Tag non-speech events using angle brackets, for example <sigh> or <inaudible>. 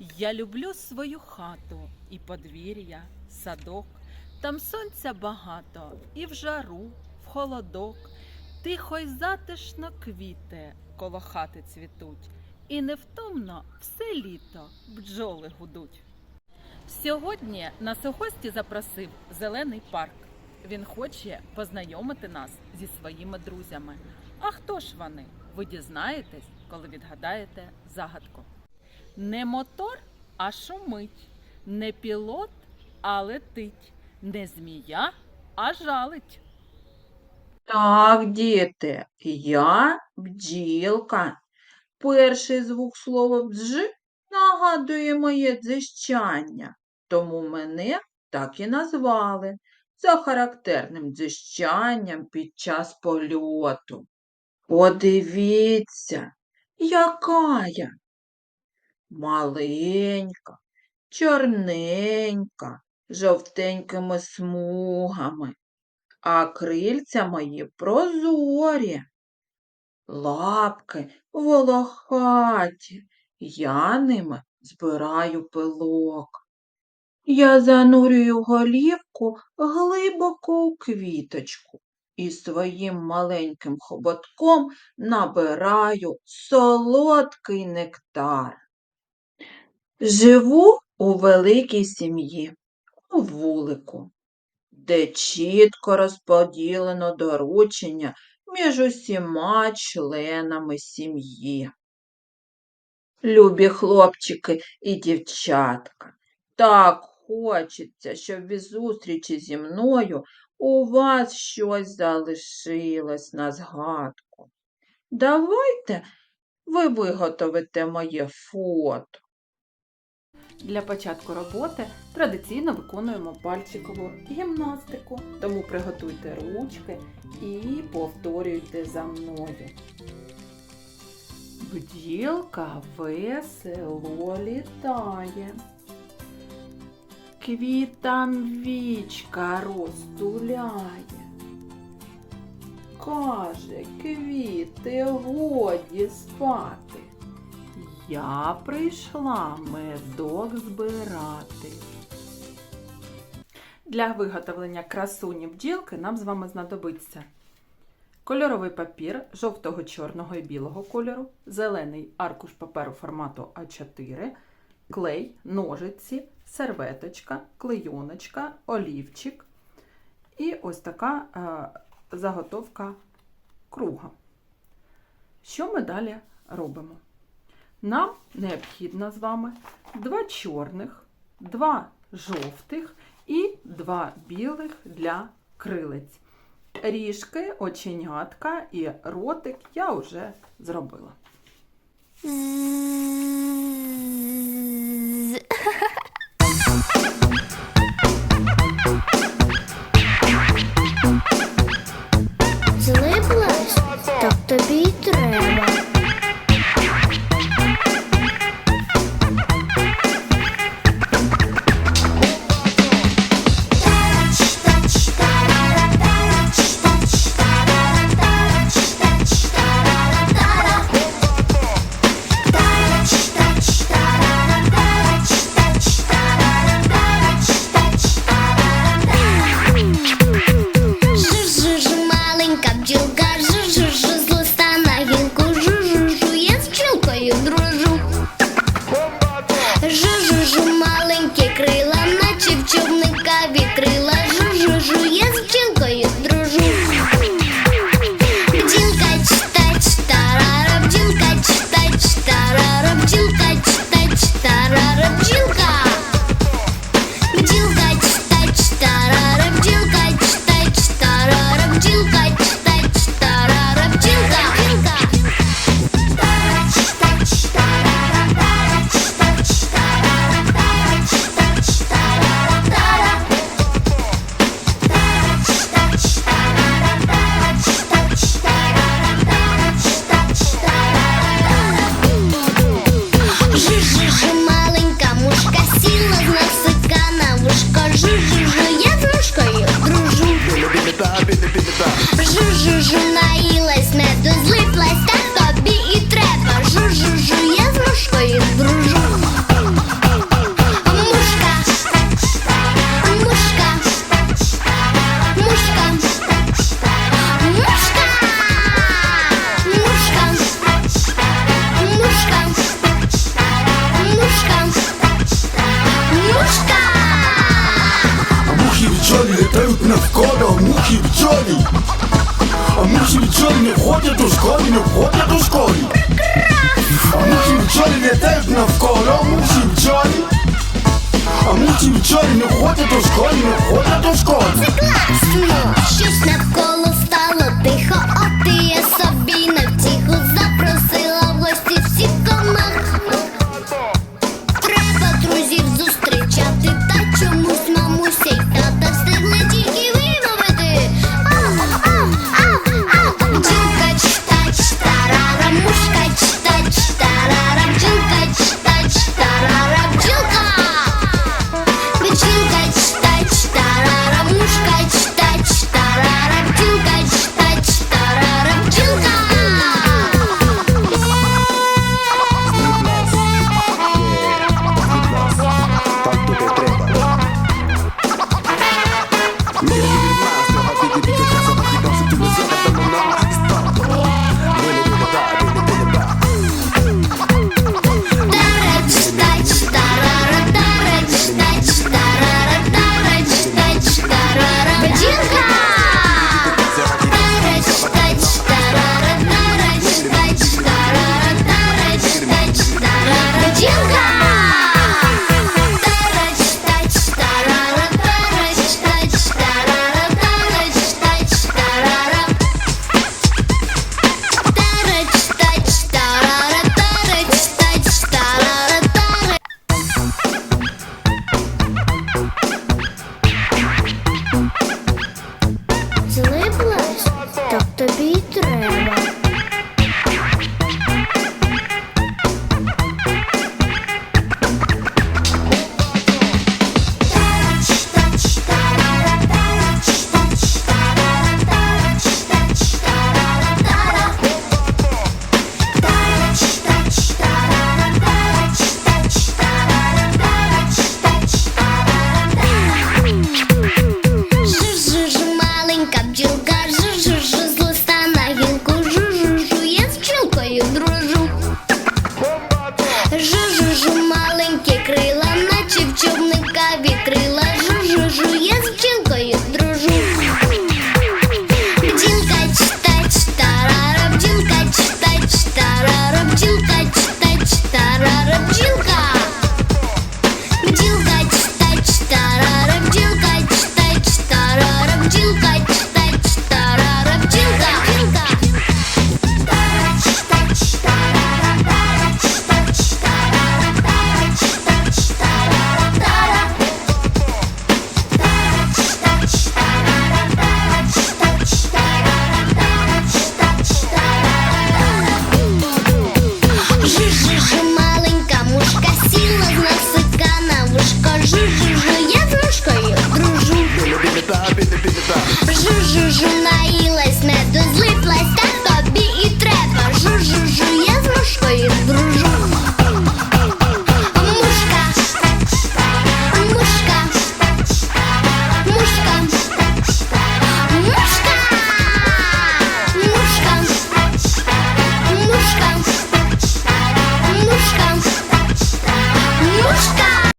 Я люблю свою хату і подвір'я, садок. Там сонця багато, і в жару, в холодок. Тихо й затишно квіти коло хати цвітуть, і невтомно все літо бджоли гудуть. Сьогодні нас у гості запросив зелений парк. Він хоче познайомити нас зі своїми друзями. А хто ж вони? Ви дізнаєтесь, коли відгадаєте загадку. Не мотор, а шумить, не пілот, а летить, не змія, а жалить. Так, діти, я бджілка. Перший звук слова бдж нагадує моє дзищання, тому мене так і назвали за характерним дзищанням під час польоту. Подивіться, яка я маленька, чорненька, жовтенькими смугами а крильця мої прозорі, лапки волохаті, я ними збираю пилок. Я занурюю голівку глибоко у квіточку і своїм маленьким хоботком набираю солодкий нектар. Живу у великій сім'ї, у вулику де чітко розподілено доручення між усіма членами сім'ї. Любі хлопчики і дівчатка, так хочеться, щоб від зустрічі зі мною у вас щось залишилось на згадку. Давайте ви виготовите моє фото. Для початку роботи традиційно виконуємо пальчикову гімнастику, тому приготуйте ручки і повторюйте за мною. Бділка весело літає. Квітам вічка розтуляє. Каже, квіти годі спати. Я прийшла медок збирати. Для виготовлення красуні бджілки нам з вами знадобиться кольоровий папір жовтого, чорного і білого кольору, зелений аркуш паперу формату А4, клей, ножиці, серветочка, клейоночка, олівчик і ось така е, заготовка круга. Що ми далі робимо? Нам необхідно з вами два чорних, два жовтих і два білих для крилець. Ріжки, оченятка і ротик я вже зробила. Злиплась? <laughs> бджолі. А мухи бджолі не ходять у школі, не ходять у школі. А мухи бджолі літають навколо, мухи бджолі. А мухи бджолі не ходять у школі, не ходять у школі. Класно, щось навколо